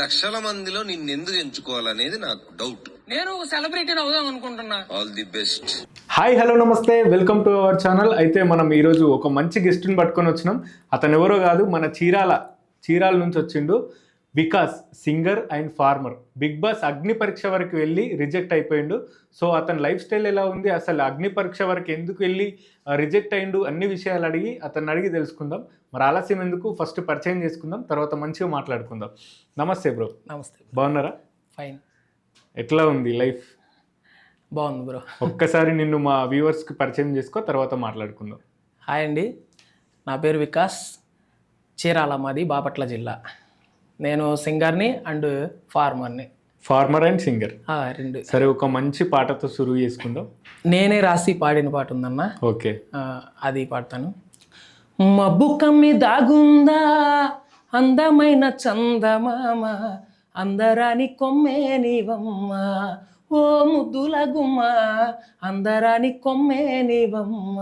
లక్షల మందిలో నిన్నెందుకు ఎంచుకోవాలనేది నాకు డౌట్ నేను సెలబ్రిటీని అవుదాం అనుకుంటున్నా. All the best hi hello నమస్తే. వెల్కమ్ టు అవర్ ఛానల్ అయితే మనం ఈరోజు ఒక మంచి గెస్ట్ని పట్టుకొని వచ్చినాం. అతను ఎవరో కాదు మన చీరాల చీరాల నుంచి వచ్చిండు. Vikas singer and former Bigg Boss Agni Pariksha వరకు వెళ్ళి రిజెక్ట్ అయిపోయిండు. సో అతని లైఫ్ స్టైల్ ఎలా ఉంది? అసలు అగ్ని పరీక్ష వరకు ఎందుకు వెళ్ళి రిజెక్ట్ అయిండు అన్ని విషయాలు అడిగి అతన్ని అడిగి తెలుసుకుందాం. మరి ఆలస్యం ఎందుకు? ఫస్ట్ పరిచయం చేసుకుందాం. తర్వాత మంచిగా మాట్లాడుకుందాం. నమస్తే బ్రో నమస్తే. బాగున్నారా? ఫైన్ ఎట్లా ఉంది లైఫ్ బాగుంది బ్రో ఒక్కసారి నిన్ను మా వ్యూవర్స్కి పరిచయం చేసుకో తర్వాత మాట్లాడుకుందాం. హాయ్ అండి. నా పేరు వికాస్. చీరాల మాది బాపట్ల జిల్లా. నేను సింగర్ని అండ్ ఫార్మర్ని. Farmer and singer. రెండు. సరే ఒక మంచి పాటతో సురువు చేసుకుందాం. నేనే రాసి పాడిన పాట ఉందన్న. ఓకే. అది పాడతాను. మబ్బు కమ్మి దాగుందా? అందమైన చందమామ అందరాని కొమ్మే నీవమ్మ. ఓ ముద్దుల గుమ్మ అందరాని కొమ్మే నీవమ్మ.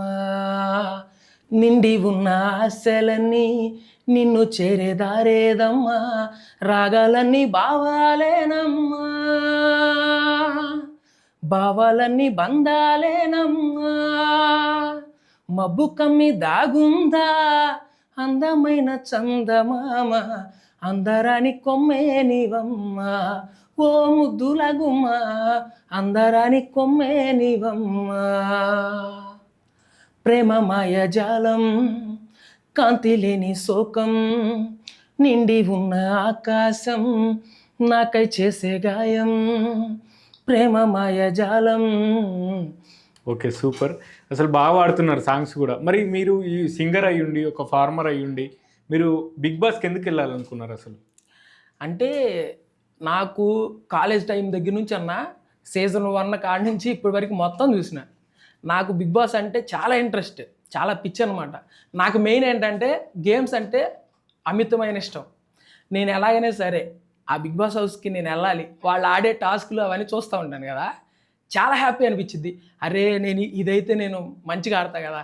నిండి ఉన్న ఆశలన్నీ నిన్ను చేరేదారేదమ్మా రాగాలన్నీ బావాలేనమ్మా భావాలన్నీ బంధాలేనమ్మా. మబ్బు కమ్మి దాగుందా అందమైన చందమామ అందరాని కొమ్మే నీవమ్మా. ఓ ముద్దులగుమా అందరాని కొమ్మే నీవమ్మా. ప్రేమ మాయజాలం. కాంతి లేని శోకం నిండి ఉన్న ఆకాశం నాకై చేసే గాయం ప్రేమ మాయజాలం ఓకే సూపర్. అసలు బాగా పాడుతున్నారు సాంగ్స్ కూడా. మరి మీరు ఈ సింగర్ అయ్యుండి ఒక ఫార్మర్ అయ్యుండి మీరు బిగ్ బాస్కి ఎందుకు వెళ్ళాలనుకున్నారు అసలు? అంటే నాకు కాలేజ్ టైం దగ్గర నుంచి అన్న సీజన్ వన్ కాడ నుంచి ఇప్పటి వరకు మొత్తం చూసిన. నాకు బిగ్ బాస్ అంటే చాలా ఇంట్రెస్ట్. చాలా పిచ్చి అనమాట నాకు మెయిన్ ఏంటంటే గేమ్స్ అంటే అమితమైన ఇష్టం. నేను ఎలాగైనా సరే ఆ బిగ్ బాస్ హౌస్కి నేను వెళ్ళాలి వాళ్ళు ఆడే టాస్క్లు అవన్నీ చూస్తూ ఉంటాను కదా. చాలా హ్యాపీ అనిపించింది అరే నేను ఇదైతే నేను మంచిగా ఆడతా కదా.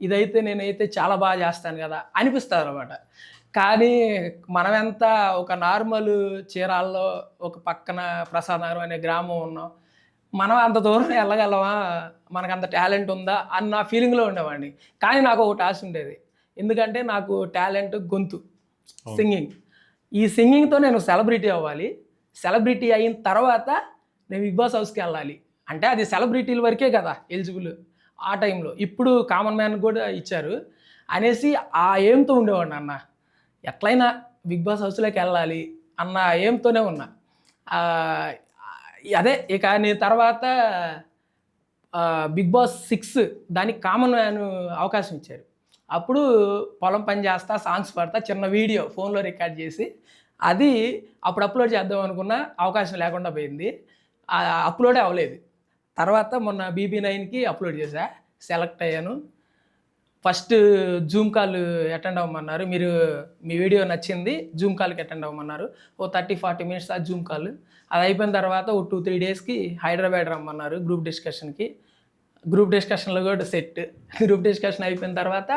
ఇదైతే నేనైతే చాలా బాగా చేస్తాను కదా అనిపిస్తుంది అనమాట కానీ మనమెంత ఒక నార్మల్ చీరాల్లో ఒక పక్కన ప్రసాద్ నగరం అనే గ్రామం ఉన్నాం. మనం అంత దూరం వెళ్ళగలమా? మనకు అంత టాలెంట్ ఉందా? అన్న ఫీలింగ్లో ఉండేవాడిని. కానీ నాకు ఒక టాస్ ఉండేది. ఎందుకంటే నాకు టాలెంట్ గొంతు సింగింగ్. ఈ సింగింగ్తో నేను సెలబ్రిటీ అవ్వాలి. సెలబ్రిటీ అయిన తర్వాత నేను బిగ్ బాస్ హౌస్కి వెళ్ళాలి. అంటే అది సెలబ్రిటీల వరకే కదా ఎలిజిబుల్ ఆ టైంలో. ఇప్పుడు కామన్ మ్యాన్ కూడా ఇచ్చారు. అనేసి ఆ ఏంతో ఉండేవాడిని అన్న. ఎట్లయినా బిగ్ బాస్ హౌస్లోకి వెళ్ళాలి అన్న ఏంతోనే ఉన్నా. అదే ఇక నేను తర్వాత బిగ్ బాస్ సిక్స్ దానికి కామన్ మ్యాన్ అవకాశం ఇచ్చారు. అప్పుడు పొలం పని చేస్తా సాంగ్స్ పాడతా చిన్న వీడియో ఫోన్లో రికార్డ్ చేసి అది అప్పుడు అప్లోడ్ చేద్దాం అనుకున్న అవకాశం లేకుండా పోయింది. అప్లోడే అవ్వలేదు. తర్వాత మొన్న బీబీ నైన్కి అప్లోడ్ చేశా సెలెక్ట్ అయ్యాను. ఫస్ట్ జూమ్ కాల్ అటెండ్ అవ్వమన్నారు. మీరు మీ వీడియో నచ్చింది జూమ్ కాల్కి అటెండ్ అవ్వమన్నారు. ఓ థర్టీ ఫార్టీ మినిట్స్ ఆ జూమ్ కాల్. అది అయిపోయిన తర్వాత ఓ టూ త్రీ డేస్కి హైదరాబాద్ రమ్మన్నారు గ్రూప్ డిస్కషన్కి. గ్రూప్ డిస్కషన్లో కూడా సెట్. గ్రూప్ డిస్కషన్ అయిపోయిన తర్వాత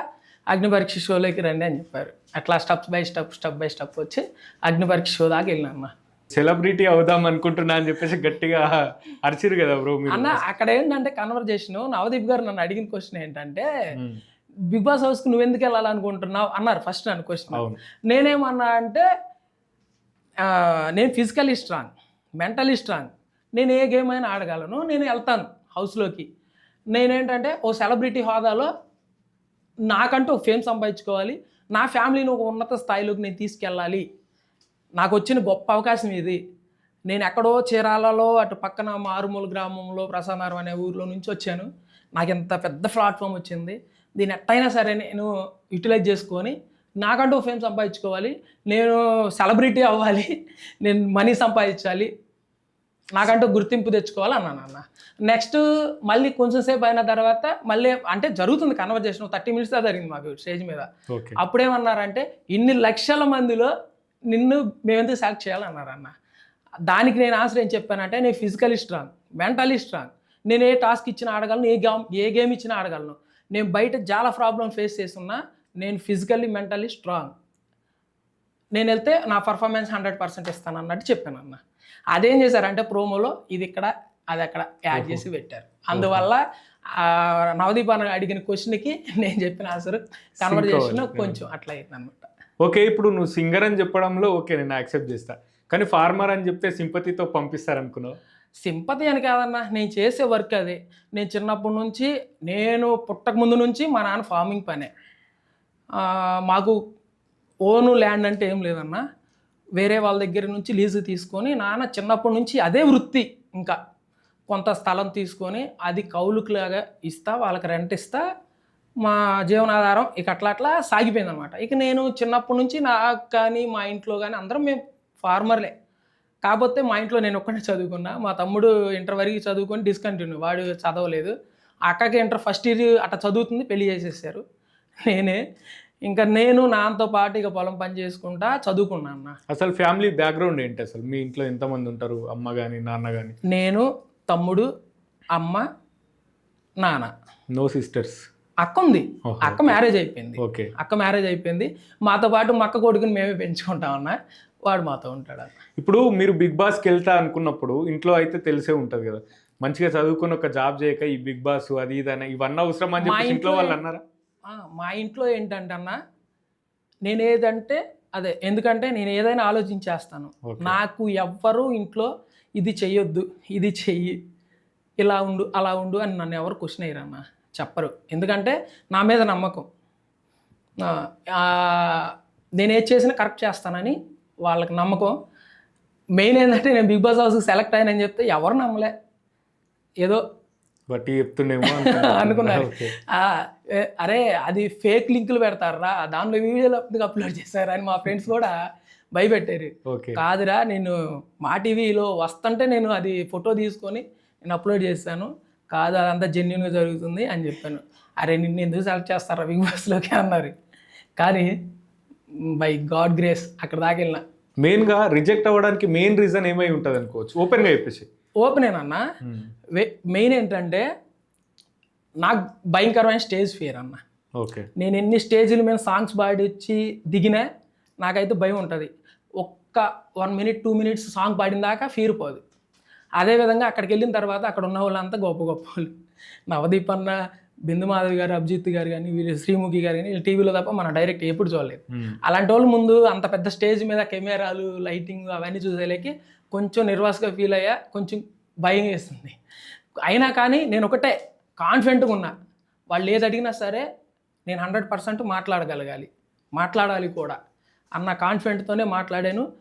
అగ్ని పరీక్ష షోలోకి రండి అని చెప్పారు. అట్లా step by step step by step వచ్చి అగ్ని పరీక్ష షో దాకా వెళ్ళినా సెలబ్రిటీ అవుదాం అనుకుంటున్నా అని చెప్పేసి గట్టిగా అరిచిరు కదా బ్రో అన్న అక్కడ ఏంటంటే కన్వర్జేషన్ నవదీప్ గారు నన్ను అడిగిన క్వశ్చన్ ఏంటంటే. బిగ్ బాస్ హౌస్కి నువ్వు ఎందుకు వెళ్ళాలనుకుంటున్నావు? అన్నారు ఫస్ట్ నన్ను క్వశ్చన్ నేనేమన్నా అంటే నేను ఫిజికలీ స్ట్రాంగ్ మెంటలీ స్ట్రాంగ్ నేను ఏ గేమ్ అయినా ఆడగలను నేను వెళ్తాను హౌస్లోకి. నేనేంటంటే ఓ సెలబ్రిటీ హోదాలో నాకంటూ ఒక ఫేమ్ సంపాదించుకోవాలి నా ఫ్యామిలీని ఒక ఉన్నత స్థాయిలోకి నేను తీసుకెళ్ళాలి. నాకు వచ్చిన గొప్ప అవకాశం ఇది. నేను ఎక్కడో చీరాలలో అటు పక్కన మారుమూల గ్రామంలో ప్రసాదారం అనే ఊర్లో నుంచి వచ్చాను. నాకు ఎంత పెద్ద ప్లాట్ఫామ్ వచ్చింది. దీని ఎట్టయినా సరే నేను యూటిలైజ్ చేసుకొని నాకంటూ ఫేమ్ సంపాదించుకోవాలి. నేను సెలబ్రిటీ అవ్వాలి. నేను మనీ సంపాదించాలి. నాకంటూ గుర్తింపు తెచ్చుకోవాలి అన్నాను అన్న నెక్స్ట్ మళ్ళీ కొంచెం సేపు అయిన తర్వాత మళ్ళీ అంటే జరుగుతుంది కన్వర్జేషన్ థర్టీ మినిట్స్ జరిగింది మాకు స్టేజ్ మీద. అప్పుడేమన్నారంటే ఇన్ని లక్షల మందిలో నిన్ను మేమెందుకు సెలెక్ట్ చేయాలన్నారు అన్న. దానికి నేను ఆన్సర్ ఏం చెప్పానంటే నేను ఫిజికలీ స్ట్రాంగ్ మెంటలీ స్ట్రాంగ్ నేను ఏ టాస్క్ ఇచ్చినా ఆడగలను ఏ గేమ్ ఏ గేమ్ ఇచ్చినా ఆడగలను. నేను బయట చాలా ప్రాబ్లం ఫేస్ చేస్తున్నా నేను ఫిజికల్లీ మెంటలీ స్ట్రాంగ్ నేను వెళ్తే నా పర్ఫార్మెన్స్ హండ్రెడ్ పర్సెంట్ ఇస్తాను అన్నట్టు చెప్పాను అన్న అదేం చేశారంటే ప్రోమోలో ఇది ఇక్కడ అది అక్కడ యాడ్ చేసి పెట్టారు. అందువల్ల నవదీప్ అన్న అడిగిన క్వశ్చన్కి నేను చెప్పిన ఆన్సర్ కన్వర్జేషన్ అవ్వాలి. కొంచెం అట్లా అయింది అనమాట ఓకే ఇప్పుడు నువ్వు సింగర్ అని చెప్పడంలో ఓకే నేను యాక్సెప్ట్ చేస్తా. కానీ ఫార్మర్ అని చెప్తే సింపతితో పంపిస్తారనుకున్నావు? సింపతి అని కాదన్నా నేను చేసే వర్క్ అది. నేను చిన్నప్పటి నుంచి నేను పుట్టక ముందు నుంచి మా నాన్న ఫార్మింగ్ పనే. మాకు ఓను ల్యాండ్ అంటే ఏం లేదన్నా. వేరే వాళ్ళ దగ్గర నుంచి లీజు తీసుకొని నాన్న చిన్నప్పటి నుంచి అదే వృత్తి ఇంకా. కొంత స్థలం తీసుకొని అది కౌలుకులాగా ఇస్తా వాళ్ళకి రెంట్ ఇస్తా మా జీవనాధారం ఇక అట్లా అట్లా సాగిపోయింది అనమాట ఇక నేను చిన్నప్పటి నుంచి నాకు కానీ మా ఇంట్లో కానీ అందరం మేము ఫార్మర్లే. కాకపోతే మా ఇంట్లో నేను ఒక్కడే చదువుకున్నా. మా తమ్ముడు ఇంటర్ వరకు చదువుకొని డిస్కంటిన్యూ వాడు చదవలేదు. అక్కకి ఇంటర్ ఫస్ట్ ఇయర్ అట్లా చదువుతుంది పెళ్ళి చేసేసారు. నేనే ఇంకా నేను నాన్నతో పాటు ఇక పొలం పని చేసుకుంటా చదువుకున్నా అన్న. అసలు ఫ్యామిలీ బ్యాక్గ్రౌండ్ ఏంటి అసలు? మీ ఇంట్లో ఎంతమంది ఉంటారు? అమ్మ కానీ నాన్న కానీ నేను తమ్ముడు అమ్మ నాన్న. నో సిస్టర్స్ అక్క ఉంది. అక్క మ్యారేజ్ అయిపోయింది. ఓకే. అక్క మ్యారేజ్ అయిపోయింది. మాతో పాటు మా అక్క కొడుకుని మేమే పెంచుకుంటాం అన్న. వాడు మాతో ఉంటాడు ఇప్పుడు మీరు బిగ్ బాస్కి వెళ్తా అనుకున్నప్పుడు ఇంట్లో అయితే తెలిసే ఉంటుంది కదా. మంచిగా చదువుకుని ఒక జాబ్ చేయక ఈ బిగ్ బాస్ అది ఇది అని ఇవన్నీ అవసరం అని చెప్పి ఇంట్లో వాళ్ళు అన్నారా? మా ఇంట్లో ఏంటంటే అన్న నేను ఏదంటే అదే ఎందుకంటే నేను ఏదైనా ఆలోచించేస్తాను. నాకు ఎవ్వరు ఇంట్లో ఇది చెయ్యొద్దు ఇది చెయ్యి ఇలా ఉండు అలా ఉండు అని నన్ను ఎవరు క్వశ్చన్ అయ్యారన్న చెప్పరు. ఎందుకంటే నా మీద నమ్మకం. నేను ఏది చేసినా కరెక్ట్ చేస్తానని వాళ్ళకి నమ్మకం. మెయిన్ ఏంటంటే నేను బిగ్ బాస్ హౌస్కి సెలెక్ట్ అయ్యానని చెప్తే ఎవరు నమ్మలే. ఏదో బట్టి చెప్తుండేమో ఏ- అరే అది ఫేక్ లింకులు పెడతారా? దానిలో వీడియోలు అప్లోడ్ చేశారు అని మా ఫ్రెండ్స్ కూడా భయపెట్టారు. ఓకే. కాదురా నేను మా టీవీలో వస్తుంటే నేను అది ఫోటో తీసుకొని నేను అప్లోడ్ చేశాను. కాదు అదంతా జెన్యున్గా జరుగుతుంది అని చెప్పాను. అరే నిన్ను ఎందుకు సెలెక్ట్ చేస్తారా బిగ్ బాస్లోకి అన్నారు. కానీ బై గాడ్ గ్రేస్ అక్కడ దాకా వెళ్ళిన. మెయిన్గా రిజెక్ట్ అవ్వడానికి మెయిన్ రీజన్ ఏమై ఉంటుంది అనుకోవచ్చు ఓపెన్గా చెప్పేసి ఓపెనేనన్నా మెయిన్ ఏంటంటే నాకు భయంకరమైన స్టేజ్ ఫియర్ అన్న. ఓకే. నేను ఎన్ని స్టేజ్ల మీద సాంగ్స్ పాడిచ్చి దిగినా నాకైతే భయం ఉంటుంది. ఒక్క one minute two minutes song పాడిన దాకా ఫీర్ పోదు. అదేవిధంగా అక్కడికి వెళ్ళిన తర్వాత అక్కడ ఉన్న వాళ్ళంతా గొప్ప గొప్ప వాళ్ళు. నవదీప్ అన్న బిందు మాధవి గారు అభిజిత్ గారు కానీ వీళ్ళు శ్రీముఖి గారు కానీ వీళ్ళు టీవీలో తప్ప మనం డైరెక్ట్ ఎప్పుడు చూడలేదు. అలాంటి వాళ్ళు ముందు అంత పెద్ద స్టేజ్ మీద కెమెరాలు లైటింగ్ అవన్నీ చూసేలేకి కొంచెం నిర్వాస్గా ఫీల్ అయ్యా కొంచెం భయం వేస్తుంది. అయినా కానీ నేను ఒకటే కాన్ఫిడెంట్గా ఉన్నా. వాళ్ళు ఏది అడిగినా సరే నేను హండ్రెడ్ పర్సెంట్ మాట్లాడగలగాలి. మాట్లాడాలి కూడా. అన్న కాన్ఫిడెంట్తోనే మాట్లాడాను.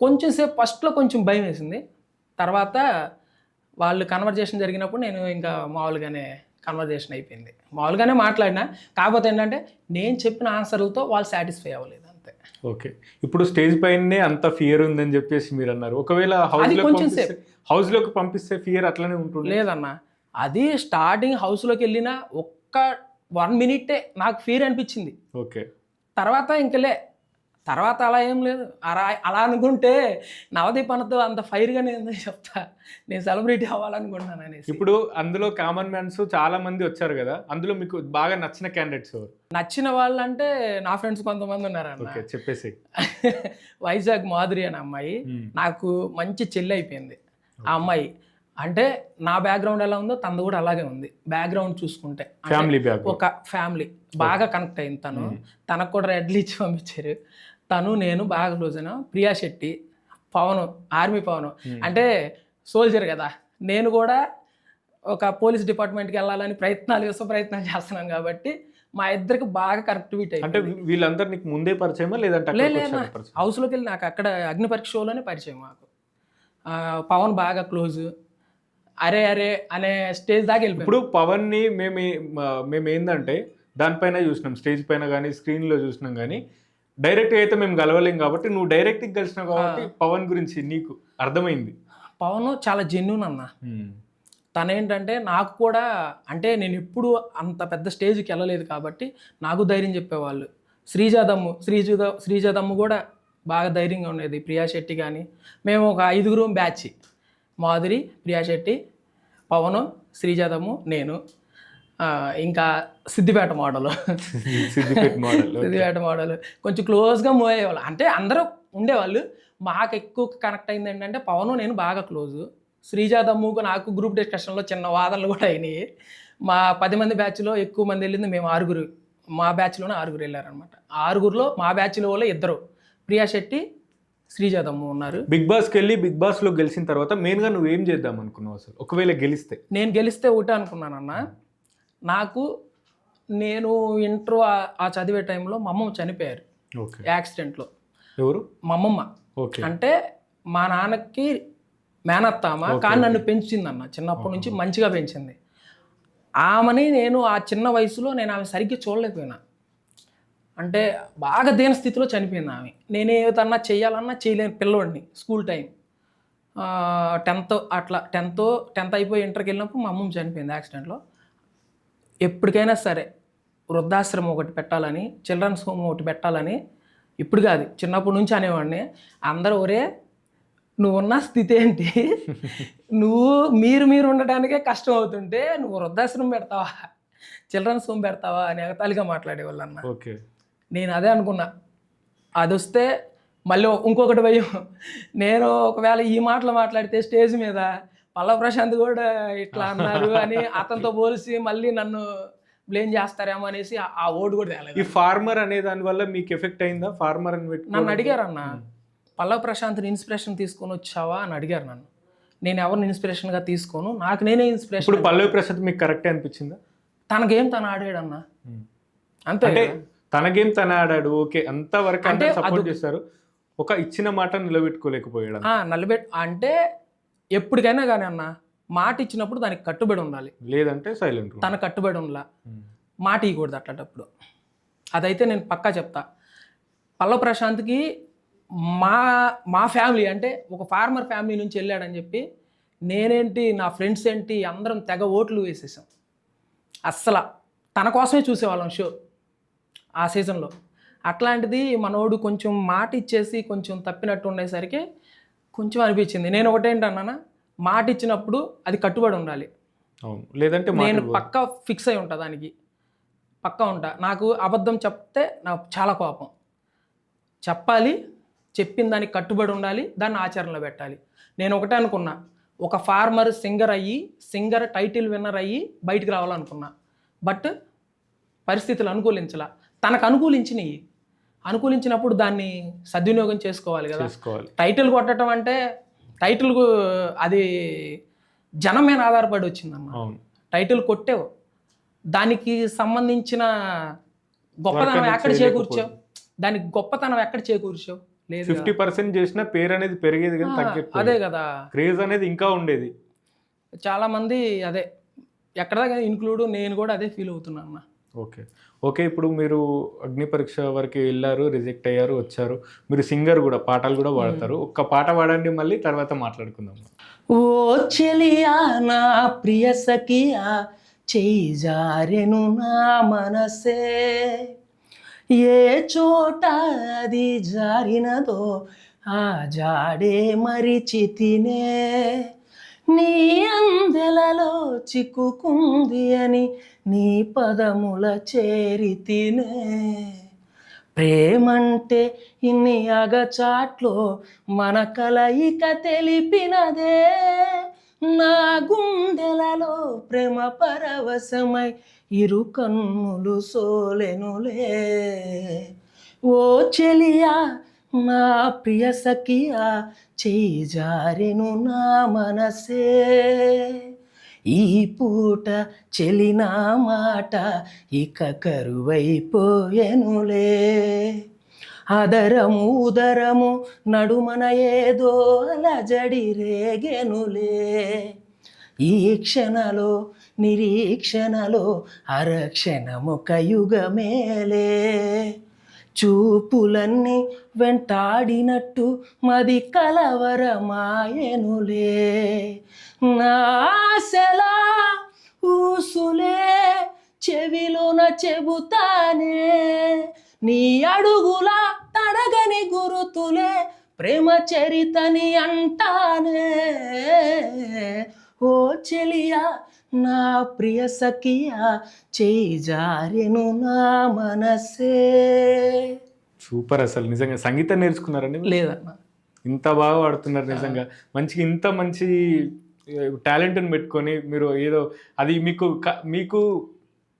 కొంచెం సేపు ఫస్ట్లో కొంచెం భయం వేసింది. తర్వాత వాళ్ళు కన్వర్జేషన్ జరిగినప్పుడు నేను ఇంకా మామూలుగానే కన్వర్జేషన్ అయిపోయింది. మామూలుగానే మాట్లాడినా. కాకపోతే ఏంటంటే నేను చెప్పిన ఆన్సర్లతో వాళ్ళు సాటిస్ఫై అవ్వలేదు. అంతే. ఓకే. ఇప్పుడు స్టేజ్ పైనే అంత ఫియర్ ఉందని చెప్పేసి మీరు అన్నారు ఒకవేళ హౌస్లోకి కొంచెం పంపిస్తే హౌస్లోకి పంపిస్తే ఫియర్ అట్లనే ఉంటుంది? లేదన్న. అది స్టార్టింగ్ హౌస్లోకి వెళ్ళిన ఒక్క వన్ మినిటే నాకు ఫీర్ అనిపించింది. ఓకే. తర్వాత ఇంకలే తర్వాత అలా ఏం లేదు. అలా అలా అనుకుంటే నవదీప్ అన్నతో అంత ఫైర్గా నేను చెప్తా. నేను సెలబ్రిటీ అవ్వాలనుకుంటున్నాను అనేసి. ఇప్పుడు అందులో కామన్ మ్యాన్స్ చాలా మంది వచ్చారు కదా. అందులో మీకు బాగా నచ్చిన క్యాండిడేట్స్ ఎవరు? నచ్చిన వాళ్ళు అంటే నా ఫ్రెండ్స్ కొంతమంది ఉన్నారన్న. ఓకే చెప్పేసి. వైజాగ్ మాధురి అనే అమ్మాయి. నాకు మంచి చెల్లి అయిపోయింది. ఆ అమ్మాయి. అంటే నా బ్యాక్గ్రౌండ్ ఎలా ఉందో తనది కూడా అలాగే ఉంది. బ్యాక్గ్రౌండ్ చూసుకుంటే. ఫ్యామిలీ ఒక ఫ్యామిలీ. బాగా కనెక్ట్ అయింది తను. తనకు కూడా రెడ్లు ఇచ్చి పంపించారు. తను నేను బాగా క్లోజ్ అయినా. ప్రియా శెట్టి పవన్ ఆర్మీ పవన్. అంటే సోల్జర్ కదా. నేను కూడా ఒక పోలీస్ డిపార్ట్మెంట్కి వెళ్ళాలని ప్రయత్నాలు విశ్వ ప్రయత్నాలు చేస్తున్నాను కాబట్టి మా ఇద్దరికి బాగా కనెక్టివిటీ అంటే వీళ్ళందరూ నీకు ముందే పరిచయమా లేదంటే? హౌస్లోకి వెళ్ళి నాకు అక్కడ అగ్ని పరీక్ష షోలోనే పరిచయం మాకు. పవన్ బాగా క్లోజ్ అరే అరే అనే స్టేజ్ దాకా వెళ్ళిపోయాడు ఇప్పుడు పవన్ని మేము మేము ఏంటంటే దానిపైన చూసినాం. స్టేజ్ పైన కానీ స్క్రీన్లో చూసినాం కానీ డైరెక్ట్ అయితే మేము కలవలేం కాబట్టి నువ్వు డైరెక్ట్ కలిసినావు కాబట్టి పవన్ గురించి నీకు అర్థమైంది. పవన్ చాలా జెన్యున్ అన్న. తనేంటంటే నాకు కూడా అంటే నేను ఎప్పుడు అంత పెద్ద స్టేజ్కి వెళ్ళలేదు కాబట్టి నాకు ధైర్యం చెప్పేవాళ్ళు. శ్రీజాదమ్ము శ్రీజుద శ్రీజాదమ్ము కూడా బాగా ధైర్యంగా ఉండేది. ప్రియా శెట్టి కానీ మేము ఒక ఐదుగురు బ్యాచ్. మాధురి ప్రియా శెట్టి పవన్ శ్రీజాదమ్ము నేను. ఇంకా Siddipet model. Siddipet model Siddipet model. కొంచెం క్లోజ్గా మూవ్ అయ్యేవాళ్ళు అంటే అందరూ ఉండేవాళ్ళు. మాకు ఎక్కువ కనెక్ట్ అయింది ఏంటంటే పవన్ నేను బాగా క్లోజ్. శ్రీజా దమ్ముకు నాకు గ్రూప్ డిస్కషన్లో చిన్న వాదనలు కూడా అయినాయి. మా పది మంది బ్యాచ్లో ఎక్కువ మంది వెళ్ళింది మేము ఆరుగురు. మా బ్యాచ్లోనే ఆరుగురు వెళ్ళారనమాట ఆరుగురులో మా బ్యాచ్లో వాళ్ళు ఇద్దరు. ప్రియా శెట్టి శ్రీజా దమ్ము ఉన్నారు. బిగ్ బాస్కి వెళ్ళి బిగ్ బాస్లో గెలిచిన తర్వాత మెయిన్గా నువ్వు ఏం చేద్దాం అనుకున్నావు అసలు? ఒకవేళ గెలిస్తే. నేను గెలిస్తే ఒకటే అనుకున్నానన్న. నాకు నేను ఇంటర్ ఆ చదివే టైంలో మా అమ్మమ్మ చనిపోయారు. యాక్సిడెంట్లో. ఎవరు? మా అమ్మమ్మ. అంటే మా నాన్నకి మేనత్తామ కానీ నన్ను పెంచిందన్న. చిన్నప్పటి నుంచి మంచిగా పెంచింది. ఆమెని నేను ఆ చిన్న వయసులో నేను ఆమె సరిగ్గా చూడలేకపోయినా. అంటే బాగా దేని స్థితిలో చనిపోయింది ఆమె. నేను ఏదన్నా చేయాలన్నా చేయలేని పిల్లోడిని స్కూల్ టైం. టెన్త్ అట్లా టెన్త్ టెన్త్ అయిపోయి ఇంటర్కి వెళ్ళినప్పుడు మా అమ్మమ్మ చనిపోయింది యాక్సిడెంట్లో. ఎప్పటికైనా సరే వృద్ధాశ్రమం ఒకటి పెట్టాలని చిల్డ్రన్స్ హోమ్ ఒకటి పెట్టాలని ఇప్పుడు కాదు చిన్నప్పటి నుంచి అనేవాడిని. అందరూ ఒరే నువ్వు ఉన్న స్థితి ఏంటి? నువ్వు మీరు మీరు ఉండడానికే కష్టం అవుతుంటే నువ్వు వృద్ధాశ్రమం పెడతావా? చిల్డ్రన్స్ హోమ్ పెడతావా? అని ఎగతాళిగా మాట్లాడేవాళ్ళు అన్న ఓకే. నేను అదే అనుకున్నా. అది వస్తే మళ్ళీ ఇంకొకటి భయం. నేను ఒకవేళ ఈ మాటలు మాట్లాడితే స్టేజ్ మీద పల్లవ ప్రశాంత్ కూడా ఇట్లా అన్నారు అని అతనితో పోలిసి మళ్ళీ నన్ను బ్లేమ్ చేస్తారేమో అనేసి ఆ- ఓటు కూడా తేలేదు. ఈ ఫార్మర్ అనే దాని వల్ల మీకు ఎఫెక్ట్ అయిందా? ఫార్మర్ అని నన్ను అడిగారు అన్న పల్లవ ప్రశాంత్ని ఇన్స్పిరేషన్ తీసుకొని వచ్చావా? అని అడిగారు నన్ను. నేను ఎవరిని ఇన్స్పిరేషన్గా తీసుకోను? నాకు నేనే ఇన్స్పిరేషన్ ఇప్పుడు పల్లవి ప్రసాద్ మీకు కరెక్టే అనిపించిందా? తన గేమ్ తను ఆడాడు అన్న అంతే? తన గేమ్ తన ఆడాడు? ఓకే అంతవరకు అంటే సపోర్ట్ చేస్తారు. ఒక ఇచ్చిన మాట నిలబెట్టుకోలేకపోయాడు నలబెట్ అంటే ఎప్పటికైనా కానీ అన్న మాట ఇచ్చినప్పుడు దానికి కట్టుబడి ఉండాలి. లేదంటే సైలెంట్ తన కట్టుబడి ఉండలా. మాట ఇవ్వకూడదు అట్లాంటప్పుడు. అదైతే నేను పక్కా చెప్తా. పల్లవ ప్రశాంత్కి మా మా ఫ్యామిలీ అంటే ఒక ఫార్మర్ ఫ్యామిలీ నుంచి వెళ్ళాడని చెప్పి నేనేంటి నా ఫ్రెండ్స్ ఏంటి అందరం తెగ ఓట్లు వేసేసాం. అస్సలు. తన కోసమే చూసేవాళ్ళం షో ఆ సీజన్లో అట్లాంటిది మనోడు కొంచెం మాట ఇచ్చేసి కొంచెం తప్పినట్టు ఉండేసరికి కొంచెం అనిపించింది. నేను ఒకటేంటన్నా మాట ఇచ్చినప్పుడు అది కట్టుబడి ఉండాలి. లేదంటే నేను. పక్కా ఫిక్స్ అయి ఉంటా దానికి. పక్కా ఉంటా. నాకు అబద్ధం చెప్తే నాకు చాలా కోపం. చెప్పాలి చెప్పిన దానికి కట్టుబడి ఉండాలి దాన్ని ఆచరణలో పెట్టాలి. నేను ఒకటే అనుకున్నా ఒక ఫార్మర్ సింగర్ అయ్యి సింగర్ టైటిల్ విన్నర్ అయ్యి బయటికి రావాలనుకున్నా. బట్ పరిస్థితులు అనుకూలించలా. తనకు అనుకూలించినవి అనుకూలించినప్పుడు దాన్ని సద్వినియోగం చేసుకోవాలి కదా. టైటిల్ కొట్టడం అంటే టైటిల్ అది జనం మీద ఆధారపడి వచ్చిందన్న టైటిల్ కొట్టావు. దానికి సంబంధించిన గొప్పతనం ఎక్కడ చేకూర్చావు? దానికి గొప్పతనం ఎక్కడ చేకూర్చావు? లేదు. ఫిఫ్టీ పర్సెంట్ చేసిన పేరు అనేది పెరిగేది కానీ అదే కదా. క్రేజ్ అనేది ఇంకా ఉండేది. చాలా మంది అదే ఎక్కడ ఇన్క్లూడ్ నేను కూడా అదే ఫీల్ అవుతున్నా అన్న ఓకే. ఓకే ఇప్పుడు మీరు అగ్ని పరీక్ష వరకు వెళ్ళారు రిజెక్ట్ అయ్యారు వచ్చారు. మీరు సింగర్ కూడా పాటలు కూడా పాడతారు. ఒక్క పాట పాడండి మళ్ళీ తర్వాత మాట్లాడుకుందాం. ఓ చెలియా నా ప్రియ సఖియా చేయి జారెను నా మనసే. ఏ చోట అది జారినదో ఆ జాడే మరిచితినే నీ అందెలలో చిక్కుకుంది అని నీ పదముల చేరితినే ప్రేమంటే ఇన్ని అగచాట్లో మన కలయిక తెలిపినదే. నా గుండెలలో ప్రేమ పరవశమై ఇరు కన్నులు సోలెనులే. ఓ చెలియా నా ప్రియ సఖియా చేయి జారెను నా మనసే. ఈ పూట చెలినా మాట ఇక కరువైపోయెనులే. అదరము ఉదరము నడుమన ఏదో అలజడి రేగెనులే. ఈ క్షణలో నిరీక్షణలో అరక్షణము కయుగమేలే చూపులన్నీ వెంటాడినట్టు మది కలవరమాయనులే. నాశలా ఊసులే చెవిలోన చెబుతానే. నీ అడుగుల తడగని గురుతులే ప్రేమ చరితని అంటానే. ఓ చెలియా నా ప్రియ సఖియా చేయి జారెను నా మనసే. సూపర్ అసలు నిజంగా. సంగీతం నేర్చుకున్నారండి? లేదన్న. ఇంత బాగా పాడుతున్నారు నిజంగా. మంచిగా ఇంత మంచి టాలెంట్ని పెట్టుకొని మీరు ఏదో అది మీకు మీకు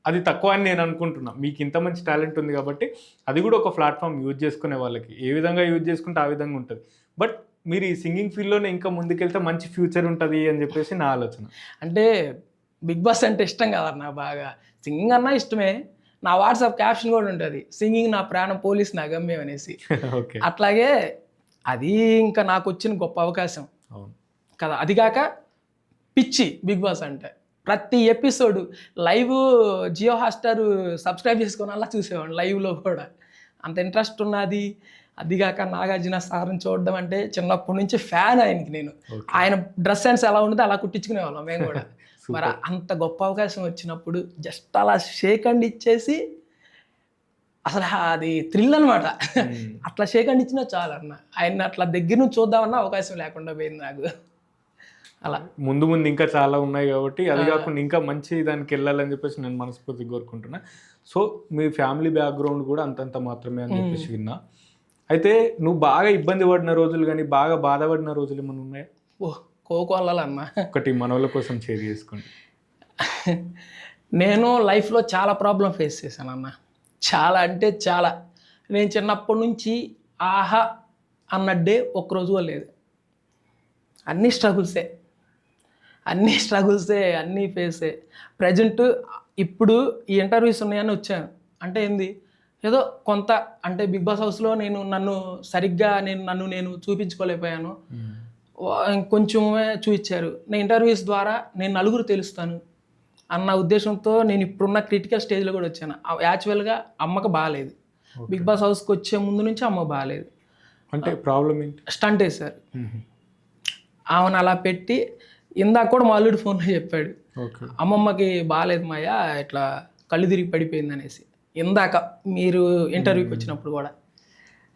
అది తక్కువ అని నేను అనుకుంటున్నా. మీకు ఇంత మంచి టాలెంట్ ఉంది కాబట్టి అది కూడా ఒక ప్లాట్ఫామ్ యూజ్ చేసుకునే వాళ్ళకి. ఏ విధంగా యూజ్ చేసుకుంటే ఆ విధంగా ఉంటుంది. బట్ మీరు ఈ సింగింగ్ ఫీల్డ్లోనే ఇంకా ముందుకెళ్తే మంచి ఫ్యూచర్ ఉంటుంది అని చెప్పేసి నా ఆలోచన. అంటే బిగ్ బాస్ అంటే ఇష్టం కదన్న బాగా. సింగింగ్ అన్నా ఇష్టమే. నా వాట్సాప్ క్యాప్షన్ కూడా ఉంటుంది. సింగింగ్ నా ప్రాణం పోలీస్ నా గమ్యం అనేసి. ఓకే. అట్లాగే అది ఇంకా నాకు వచ్చిన గొప్ప అవకాశం. కదా అది కాక పిచ్చి బిగ్ బాస్ అంటే. ప్రతి episode live Jio Hotstar subscribe చేసుకొని అలా చూసేవాడిని లైవ్లో కూడా. అంత ఇంట్రెస్ట్ ఉన్నది. అది కాక నాగార్జున సార్ని చూడడం అంటే చిన్నప్పటి నుంచి ఫ్యాన్ ఆయనకి నేను. ఆయన డ్రెస్ సెన్స్ ఎలా ఉంటుందో అలా కుట్టించుకునే వాళ్ళం మేము కూడా. మరి అంత గొప్ప అవకాశం వచ్చినప్పుడు జస్ట్ అలా షేక్ అండ్ ఇచ్చేసి అసలు అది థ్రిల్ అనమాట. అట్లా షేక్ అండ్ ఇచ్చినా చాలు అన్న ఆయన అట్లా దగ్గర నుంచి చూద్దామన్నా అవకాశం లేకుండా పోయింది నాకు. అలా. ముందు ముందు ఇంకా చాలా ఉన్నాయి కాబట్టి అది కాకుండా ఇంకా మంచి దానికి వెళ్ళాలని చెప్పేసి నేను మనస్ఫూర్తిగా కోరుకుంటున్నా. సో మీ ఫ్యామిలీ బ్యాక్గ్రౌండ్ కూడా అంతంత మాత్రమే అని చెప్పేసి విన్నా. అయితే నువ్వు బాగా ఇబ్బంది పడిన రోజులు కానీ బాగా బాధపడిన రోజులు ఏమైనా ఉన్నాయా? ఓ కోకోళ్ళన్న ఒకటి మనోళ్ళ కోసం షేర్ చేసుకోండి. నేను లైఫ్లో చాలా ప్రాబ్లం ఫేస్ చేశాను అన్న చాలా అంటే చాలా. నేను చిన్నప్పటి నుంచి ఆహా అన్న డే ఒక్కరోజు లేదు. అన్నీ స్ట్రగుల్సే అన్నీ స్ట్రగుల్సే అన్నీ ఫేసే ప్రజెంట్ ఇప్పుడు ఈ ఇంటర్వ్యూస్ ఉన్నాయని వచ్చాను. అంటే ఏంది? ఏదో కొంత అంటే బిగ్ బాస్ హౌస్లో నేను నన్ను సరిగ్గా నేను నన్ను నేను చూపించుకోలేకపోయాను. వా- ఇంకొంచెమే చూపించారు. నేను ఇంటర్వ్యూస్ ద్వారా నేను నలుగురు తెలుస్తాను. అన్న ఉద్దేశంతో నేను ఇప్పుడున్న క్రిటికల్ స్టేజ్లో కూడా వచ్చాను. యాక్చువల్గా అమ్మకు బాగాలేదు. బిగ్ బాస్ హౌస్కి వచ్చే ముందు నుంచి అమ్మ బాగాలేదు. అంటే ప్రాబ్లం ఏంటి? స్టంట్ వేశారు. ఆమెను అలా పెట్టి ఇందాక కూడా మా అల్లుడు ఫోన్లో చెప్పాడు. అమ్మమ్మకి బాగాలేదు మాయా ఇట్లా కళ్ళు తిరిగి పడిపోయింది అనేసి. ఇందాక మీరు ఇంటర్వ్యూకి వచ్చినప్పుడు కూడా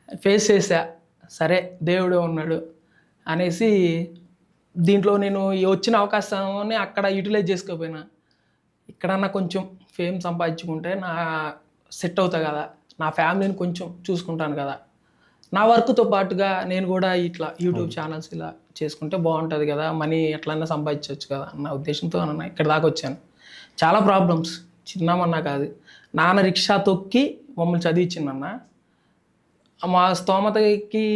ఫేస్ చేసా సరే దేవుడే ఉన్నాడు అనేసి దీంట్లో నేను వచ్చిన అవకాశాన్ని అక్కడ యూటిలైజ్ చేసుకోపోయినా ఇక్కడన్నా కొంచెం ఫేమ్ సంపాదించుకుంటే నా సెట్ అవుతా కదా నా ఫ్యామిలీని కొంచెం చూసుకుంటాను కదా. నా వర్క్తో పాటుగా నేను కూడా ఇట్లా యూట్యూబ్ ఛానల్స్ ఇలా చేసుకుంటే బాగుంటుంది కదా మనీ ఎట్లన్నా సంపాదించవచ్చు కదా అన్న ఉద్దేశంతో అన్న ఇక్కడ దాకా వచ్చాను. చాలా ప్రాబ్లమ్స్ చిన్నమన్నా కాదు. నాన్న రిక్షా తొక్కి మమ్మల్ని చదివించిందన్న. మా స్తోమతకి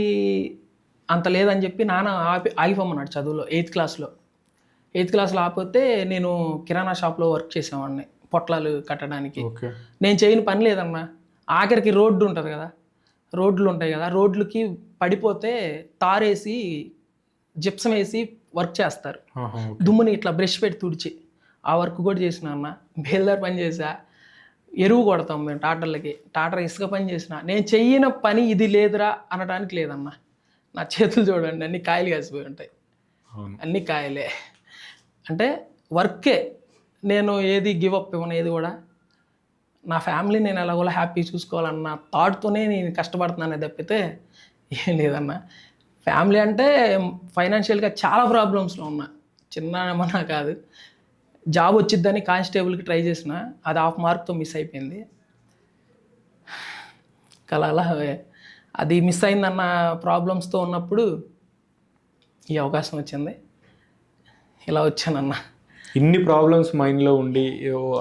అంత లేదని చెప్పి నాన్న ఆపి ఆగిపోమన్నాడు చదువులో ఎయిత్ క్లాస్లో. ఎయిత్ క్లాస్లో ఆపితే నేను కిరాణా షాప్లో వర్క్ చేసేవాడిని పొట్లాలు కట్టడానికి. నేను చేయని పని లేదన్నా. ఆఖరికి రోడ్డు ఉంటుంది కదా రోడ్లు ఉంటాయి కదా రోడ్లకి పడిపోతే తారేసి జిప్సం వేసి వర్క్ చేస్తారు. దుమ్ముని ఇట్లా బ్రష్ పెట్టి తుడిచి. ఆ వర్క్ కూడా చేసిన అన్న. బేల్దార్ పని చేసా ఎరువు కొడతాం మేము టాటర్లకి. టాటర్ ఇసుక పని చేసిన నేను చెయ్యన పని ఇది లేదురా అనడానికి లేదన్న నా చేతులు చూడండి అన్ని కాయలు కాసిపోయి ఉంటాయి. అన్ని కాయలే. అంటే వర్కే. నేను ఏది గివ్ అప్ ఇవ్వను ఏది కూడా. నా ఫ్యామిలీ నేను ఎలాగోలా హ్యాపీ చూసుకోవాలన్న థాట్తోనే నేను కష్టపడుతున్నానే తప్పితే ఏం లేదన్న ఫ్యామిలీ అంటే ఫైనాన్షియల్గా చాలా ప్రాబ్లమ్స్లో ఉన్నా. చిన్న ఏమన్నా కాదు. జాబ్ వచ్చిద్దని కానిస్టేబుల్కి ట్రై చేసిన అది హాఫ్ మార్క్తో మిస్ అయిపోయింది. కల అలా అది మిస్ అయిందన్న ప్రాబ్లమ్స్తో ఉన్నప్పుడు ఈ అవకాశం వచ్చింది. ఇలా వచ్చానన్న. ఇన్ని ప్రాబ్లమ్స్ మైండ్లో ఉండి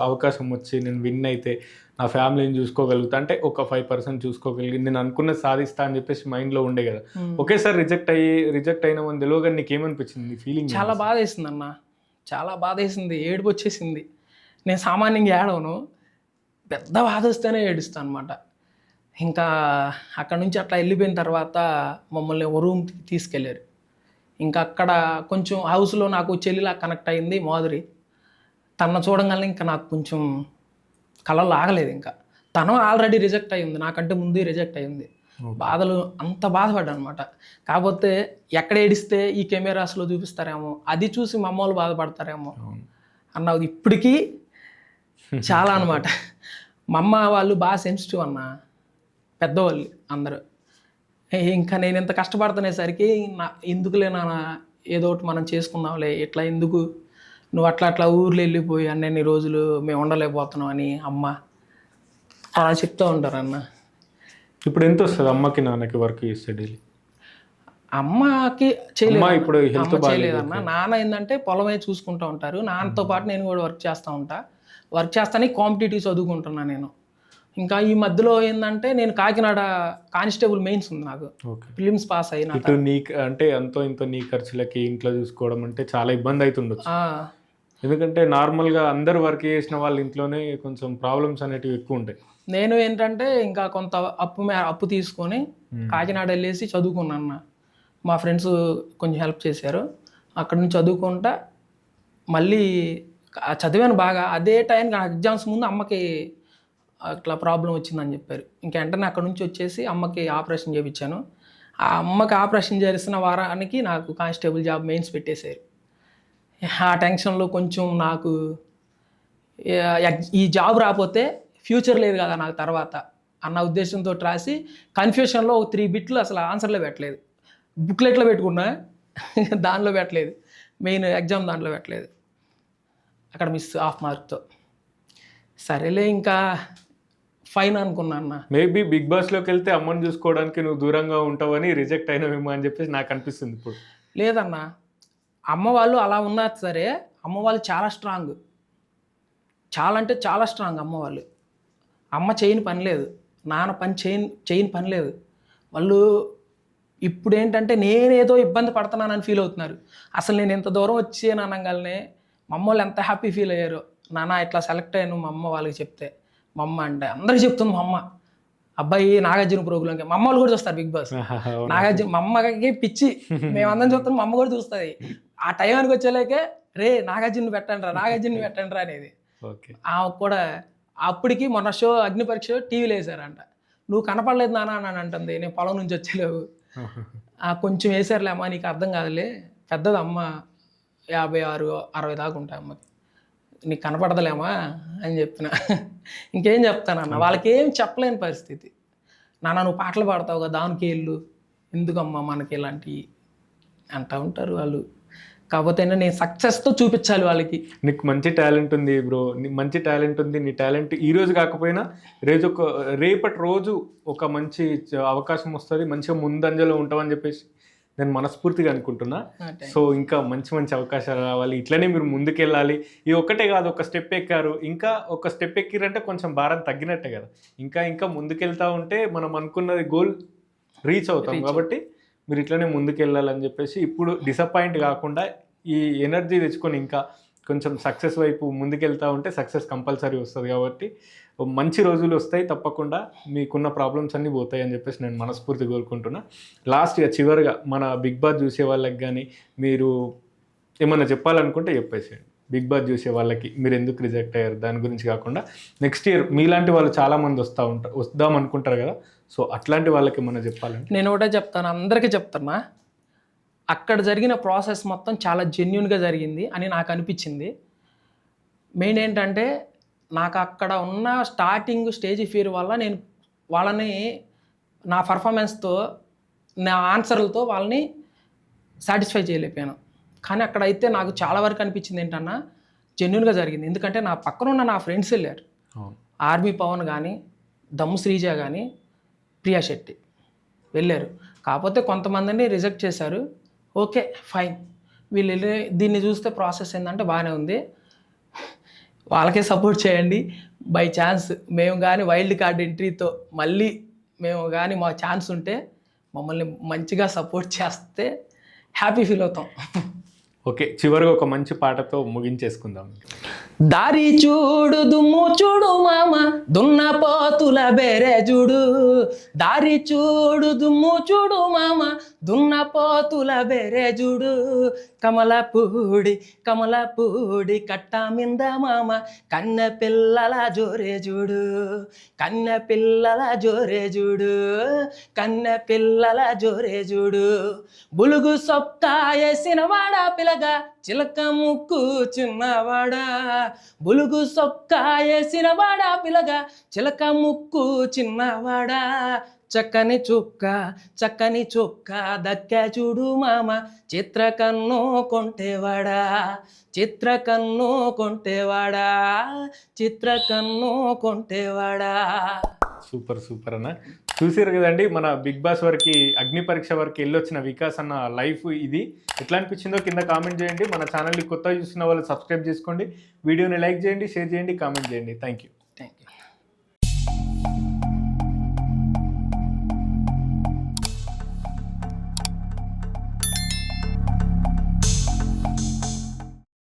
అవకాశం వచ్చి నేను విన్ అయితే నా ఫ్యామిలీని చూసుకోగలుగుతా అంటే ఒక ఫైవ్ పర్సెంట్ చూసుకోగలిగి నేను అనుకున్నది సాధిస్తా అని చెప్పేసి మైండ్లో ఉండే కదా. ఒకేసారి రిజెక్ట్ అయ్యి రిజెక్ట్ అయినామని తెలియగా నీకేమనిపించింది ఫీలింగ్? చాలా బాధ వేసింది అన్న చాలా బాధేసింది ఏడుపు వచ్చేసింది నేను సామాన్యంగా ఏడవను పెద్ద బాధ వస్తేనే ఏడుస్తాను అనమాట ఇంకా అక్కడ నుంచి అట్లా వెళ్ళిపోయిన తర్వాత మమ్మల్ని ఓ రూమ్కి తీసుకెళ్ళారు. ఇంకా అక్కడ కొంచెం హౌస్లో నాకు చెల్లిలా కనెక్ట్ అయింది మాధురి. తన చూడగానే ఇంకా నాకు కొంచెం కళలు ఆగలేదు ఇంకా. తను ఆల్రెడీ రిజెక్ట్ అయ్యింది నాకంటే ముందే రిజెక్ట్ అయ్యింది. బాధలు అంత బాధపడ్డా అనమాట కాకపోతే ఎక్కడ ఏడిస్తే ఈ కెమెరాస్లో చూపిస్తారేమో అది చూసి మా అమ్మ వాళ్ళు బాధపడతారేమో అన్నది ఇప్పటికీ చాలా అనమాట మా అమ్మ వాళ్ళు బాగా సెన్సిటివ్ అన్న పెద్దవాళ్ళు అందరూ. ఇంకా నేను ఇంత కష్టపడుతునేసరికి నా ఎందుకులే నాన్న ఏదో ఒకటి మనం చేసుకుందాంలే ఇట్లా ఎందుకు? నువ్వు అట్లా అట్లా ఊర్లో వెళ్ళిపోయి అన్నన్ని రోజులు మేము ఉండలేకపోతున్నాం అని అమ్మ అలా చెప్తూ ఉంటారు అన్న. ఇప్పుడు ఎంత వస్తుంది అమ్మకి నాన్నకి వర్క్ చేస్తే డైలీ అమ్మకి చేయలేదు. ఇప్పుడు చేయలేదన్న నాన్న ఏంటంటే పొలమే చూసుకుంటూ ఉంటారు. నాన్నతో పాటు నేను కూడా వర్క్ చేస్తూ ఉంటా. వర్క్ చేస్తానే కాంపిటేటివ్ చదువుకుంటున్నా నేను. ఇంకా ఈ మధ్యలో ఏంటంటే నేను కాకినాడ కానిస్టేబుల్ మెయిన్స్ ఉంది నాకు. ఫిలిమ్స్ పాస్ అయినా ఇటు నీ అంటే ఎంతో ఇంతో నీ ఖర్చులకి ఇంట్లో చూసుకోవడం అంటే చాలా ఇబ్బంది అవుతుండొచ్చు ఎందుకంటే నార్మల్గా అందరు వర్క్ చేసిన వాళ్ళ ఇంట్లోనే కొంచెం ప్రాబ్లమ్స్ అనేటివి ఎక్కువ ఉంటాయి. నేను ఏంటంటే ఇంకా కొంత అప్పు మే అప్పు తీసుకొని కాకినాడ వెళ్ళేసి చదువుకున్నాను. మా ఫ్రెండ్స్ కొంచెం హెల్ప్ చేశారు. అక్కడ నుంచి చదువుకుంటా మళ్ళీ చదివాను బాగా. అదే టైంకి నాకు ఎగ్జామ్స్ ముందు అమ్మకి అట్లా ప్రాబ్లం వచ్చిందని చెప్పారు. ఇంక వెంటనే అక్కడ నుంచి వచ్చేసి అమ్మకి ఆపరేషన్ చేయించాను ఆ అమ్మకి ఆపరేషన్ చేసిన వారానికి నాకు కానిస్టేబుల్ జాబ్ మెయిన్స్ పెట్టేశారు. ఆ టెన్షన్లో కొంచెం నాకు ఈ జాబ్ రాకపోతే ఫ్యూచర్ లేదు కదా నాకు తర్వాత అన్న ఉద్దేశంతో రాసి కన్ఫ్యూషన్లో ఒక త్రీ బిట్లు అసలు ఆన్సర్లో పెట్టలేదు. బుక్లెట్లో పెట్టుకున్నా దానిలో పెట్టలేదు. మెయిన్ ఎగ్జామ్ దాంట్లో పెట్టలేదు. అక్కడ మిస్ హాఫ్ మార్క్తో సరేలే ఇంకా ఫైన్ అనుకున్నా అన్న. మేబీ బిగ్ బాస్లోకి వెళ్తే అమ్మని చూసుకోవడానికి నువ్వు దూరంగా ఉంటావని రిజెక్ట్ అయినవేమో అని చెప్పేసి నాకు అనిపిస్తుంది ఇప్పుడు. లేదన్న. అమ్మ వాళ్ళు అలా ఉన్నారు సరే అమ్మ వాళ్ళు చాలా స్ట్రాంగ్ చాలా అంటే చాలా స్ట్రాంగ్ అమ్మ వాళ్ళు. అమ్మ చేయని పని లేదు నాన్న పని చేయని చేయని పని లేదు. వాళ్ళు ఇప్పుడు ఏంటంటే నేనేదో ఇబ్బంది పడుతున్నానని ఫీల్ అవుతున్నారు. అసలు నేను ఇంత దూరం వచ్చాను అనగానే మా అమ్మ వాళ్ళు ఎంత హ్యాపీ ఫీల్ అయ్యారో. నాన్న ఇట్లా సెలెక్ట్ అయ్యాను మా అమ్మ వాళ్ళకి చెప్తే. మా అమ్మ అంటే అందరికీ చెప్తుంది మా అమ్మ అబ్బాయి నాగార్జున ప్రోగ్రామ్కి మా అమ్మ వాళ్ళు కూడా చూస్తారు బిగ్ బాస్. నాగార్జున మా అమ్మకి పిచ్చి. మేమందరం చూస్తాం మా అమ్మ కూడా చూస్తుంది. ఆ టైంకి వచ్చేలాకే రే నాగార్జున పెట్టండి రా నాగార్జున పెట్టండి రా అనేది. ఓకే. ఆమె కూడా అప్పటికి మొన్న షో అగ్ని పరీక్ష టీవీలో వేసారంట నువ్వు కనపడలేదు నాన్న అని అంటుంది. నేను పొలం నుంచి వచ్చేలేవు. ఆ కొంచెం వేసారులే అమ్మ నీకు అర్థం కాదులే. పెద్దది అమ్మ యాభై ఆరు అరవై దాకా ఉంటాయి అమ్మకి. నీకు కనపడదులేమా అని చెప్పిన. ఇంకేం చెప్తానన్న వాళ్ళకి ఏం చెప్పలేని పరిస్థితి. నాన్న నువ్వు పాటలు పాడతావు కదా దానికి వెళ్ళు. ఎందుకమ్మా మనకి ఇలాంటివి అంటూ ఉంటారు వాళ్ళు. కాకపోతే నేను సక్సెస్తో చూపించాలి వాళ్ళకి. నీకు మంచి టాలెంట్ ఉంది బ్రో మంచి టాలెంట్ ఉంది నీ టాలెంట్ ఈ రోజు కాకపోయినా రేపు ఒక రేపటి రోజు ఒక మంచి అవకాశం వస్తుంది మంచిగా ముందంజలో ఉంటామని చెప్పేసి నేను మనస్ఫూర్తిగా అనుకుంటున్నా. సో ఇంకా మంచి మంచి అవకాశాలు రావాలి. ఇట్లనే మీరు ముందుకెళ్ళాలి. ఈ ఒక్కటే కాదు ఒక స్టెప్ ఎక్కారు. ఇంకా ఒక స్టెప్ ఎక్కిరంటే కొంచెం భారం తగ్గినట్టే కదా. ఇంకా ఇంకా ముందుకెళ్తా ఉంటే మనం అనుకున్నది గోల్ రీచ్ అవుతాం కాబట్టి మీరు ఇట్లనే ముందుకెళ్ళాలని చెప్పేసి ఇప్పుడు డిసప్పాయింట్ కాకుండా ఈ ఎనర్జీ తెచ్చుకొని ఇంకా కొంచెం సక్సెస్ వైపు ముందుకెళ్తా ఉంటే సక్సెస్ కంపల్సరీ వస్తుంది కాబట్టి మంచి రోజులు వస్తాయి తప్పకుండా మీకున్న ప్రాబ్లమ్స్ అన్నీ పోతాయి అని చెప్పేసి నేను మనస్ఫూర్తి కోరుకుంటున్నా. లాస్ట్గా చివరిగా మన బిగ్ బాస్ చూసే వాళ్ళకి కానీ మీరు ఏమన్నా చెప్పాలనుకుంటే చెప్పేసేయండి. బిగ్ బాస్ చూసే వాళ్ళకి మీరు ఎందుకు రిజెక్ట్ అయ్యారు? దాని గురించి కాకుండా నెక్స్ట్ ఇయర్ మీలాంటి వాళ్ళు చాలామంది వస్తూ ఉంటారు వద్దాం అనుకుంటారు కదా. సో అట్లాంటి వాళ్ళకి ఏమన్నా చెప్పాలంటే? నేను ఒకటే చెప్తాను అందరికీ చెప్తున్నా. అక్కడ జరిగిన ప్రాసెస్ మొత్తం చాలా జెన్యున్గా జరిగింది అని నాకు అనిపించింది. మెయిన్ ఏంటంటే నాకు అక్కడ ఉన్న స్టార్టింగ్ స్టేజ్ ఫియర్ వల్ల నేను వాళ్ళని నా పర్ఫార్మెన్స్తో నా ఆన్సర్లతో వాళ్ళని సాటిస్ఫై చేయలేకపోయాను. కానీ అక్కడైతే నాకు చాలా వరకు అనిపించింది ఏంటన్నా జెన్యున్గా జరిగింది. ఎందుకంటే నా పక్కన ఉన్న నా ఫ్రెండ్స్ వెళ్ళారు. ఆర్మీ పవన్ కానీ దమ్ము శ్రీజ కానీ ప్రియా శెట్టి వెళ్ళారు. కాకపోతే కొంతమందిని రిజెక్ట్ చేశారు. ఓకే ఫైన్ వీళ్ళు వెళ్ళి దీన్ని చూస్తే ప్రాసెస్ ఏంటంటే బాగానే ఉంది. వాళ్ళకే సపోర్ట్ చేయండి. బై ఛాన్స్ మేము కానీ వైల్డ్ కార్డ్ ఎంట్రీతో మళ్ళీ మేము కానీ మా ఛాన్స్ ఉంటే మమ్మల్ని మంచిగా సపోర్ట్ చేస్తే హ్యాపీ ఫీల్ అవుతాం. ఓకే చివరిగా ఒక మంచి పాటతో ముగించేసుకుందాం. దారి చూడు దుమ్ము చూడు మామ దున్న పోతుల బెరే చూడు దారి చూడు దుమ్ము చూడు మామ దున్న పోతుల బెరే చూడు కమలపూడి కమలపూడి కట్ట మింద మామ కన్న పిల్లల జోరే చూడు కన్న పిల్లల జోరే చూడు కన్న పిల్లల జోరే చూడు బులుగు సొక్కా వేసిన వాడా పిలగా చిలక ముక్కు చిన్నవాడా బులుగు సొక్క వేసినవాడా పిలగా చిలక ముక్కు చిన్నవాడా చక్కని చుక్క చక్కని చుక్క దక్కా చూడు మామ చిత్రకన్ను కొంటేవాడా? చిత్రకన్ను కొంటేవాడా? చిత్రకన్ను కొంటేవాడా? సూపర్ సూపర్ అన్న. చూసారు కదండి మన బిగ్ బాస్ వరకు అగ్ని పరీక్ష వరకు వెళ్ళొచ్చిన వికాస్ అన్న లైఫ్ ఇది. ఎట్లా అనిపించిందో కింద కామెంట్ చేయండి. మన ఛానల్ని కొత్తగా చూస్తున్న వాళ్ళు సబ్స్క్రైబ్ చేసుకోండి. వీడియోని లైక్ చేయండి షేర్ చేయండి కామెంట్ చేయండి. Thank you